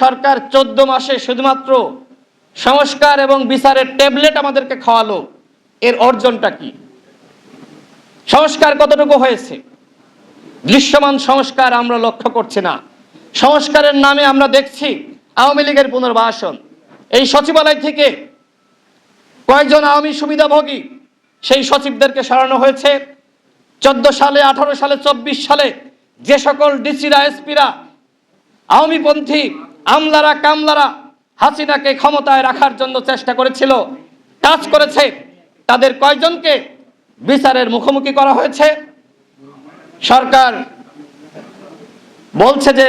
সরকার চোদ্দ মাসে শুধুমাত্র সংস্কার এবং বিচারের ট্যাবলেট আমাদেরকে খাওয়ালো, এর অর্জনটা কি? সংস্কার কতটুকু হয়েছে? দৃশ্যমান সংস্কার আমরা লক্ষ্য করছি না। সংস্কারের নামে আমরা দেখছি আওয়ামী লীগের পুনর্বাসন। এই সচিবালয় থেকে কয়েকজন আওয়ামী সুবিধাভোগী সেই সচিবদেরকে সরানো হয়েছে। চোদ্দ সালে, আঠারো সালে, চব্বিশ সালে যে সকল ডিসিরা, এসপিরা, আওয়ামীপন্থী আমলারা কামলারা হাসিনাকে ক্ষমতায় রাখার জন্য চেষ্টা করেছিল, কাজ করেছে। তাদের কয়জনকে বিচারের মুখোমুখি করা হয়েছে? সরকার বলছে যে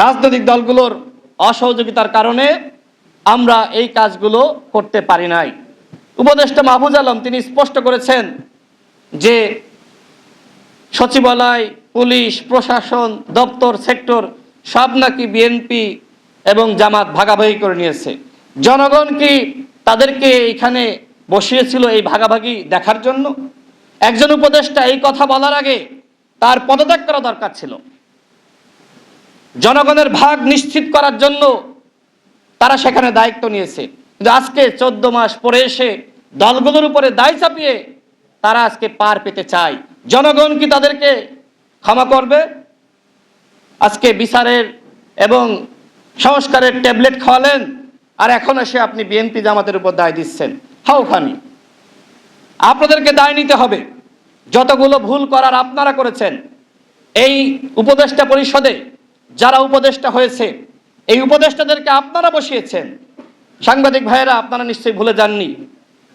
রাজনৈতিক দলগুলোর অসহযোগিতার কারণে আমরা এই কাজগুলো করতে পারি নাই। উপদেষ্টা মাহফুজ আলম তিনি স্পষ্ট করেছেন যে সচিবালয়, পুলিশ, প্রশাসন, দপ্তর, সেক্টর সব নাকি বিএনপি এবং জামাত ভাগাভাগি করে নিয়েছে। জনগণ কি তাদেরকে এখানে বসিয়েছিল এই ভাগাভাগি দেখার জন্য? একজন উপদেষ্টা এই কথা বলার আগে তার পদত্যাগ করা দরকার ছিল। জনগণের ভাগ নিশ্চিত করার জন্য তারা সেখানে দায়িত্ব নিয়েছে। কিন্তু আজকে চোদ্দ মাস পরে এসে দলগুলোর উপরে দায় চাপিয়ে তারা আজকে পার পেতে চায়। জনগণ কি তাদেরকে ক্ষমা করবে? আজকে বিচারের এবং সংস্কারের ট্যাবলেট খাওয়ালেন, আর এখন এসে আপনি বিএনপি জামাতের উপর দায় দিচ্ছেন। How funny. আপনাদেরকে দায় নিতে হবে। যতগুলো ভুল করার আপনারা করেছেন, এই উপদেষ্টা পরিষদে যারা উপদেষ্টা হয়েছে, এই উপদেষ্টাদেরকে আপনারা বসিয়েছেন। সাংবাদিক ভাইয়েরা, আপনারা নিশ্চয়ই ভুলে যাননি।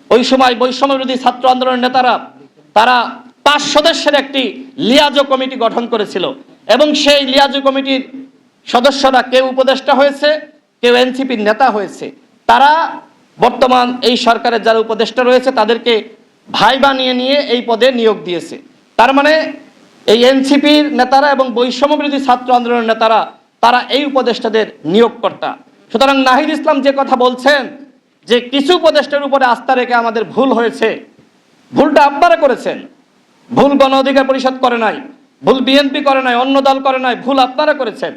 ওই সময় বৈষম্য বিরোধী ছাত্র আন্দোলনের নেতারা, তারা পাঁচ সদস্যের একটি লিয়াজো কমিটি গঠন করেছিল। এবং সেই লিয়াজো কমিটির সদস্যরা কেউ উপদেষ্টা হয়েছে কেউ এনসিপির নেতা হয়েছে, তারা বর্তমান এই সরকারের যারা উপদেষ্টা রয়েছে, তাদেরকে ভাই বানিয়ে নিয়ে এই পদে নিয়োগ দিয়েছে। তার মানে এই এনসিপির নেতারা এবং বৈষম্য বিরোধী ছাত্র আন্দোলনের নেতারা, তারা এই উপদেষ্টাদের নিয়োগকর্তা। সুতরাং নাহিদ ইসলাম যে কথা বলছেন, যে কিছু উপদেষ্টার উপরে আস্থা রেখে আমাদের ভুল হয়েছে, ভুলটা আপনারা করেছেন। ভুল গণ অধিকার পরিষদ করে নাই, ভুল বিএনপি করে নাই, অন্য দল করে নাই, ভুল আপনারা করেছেন।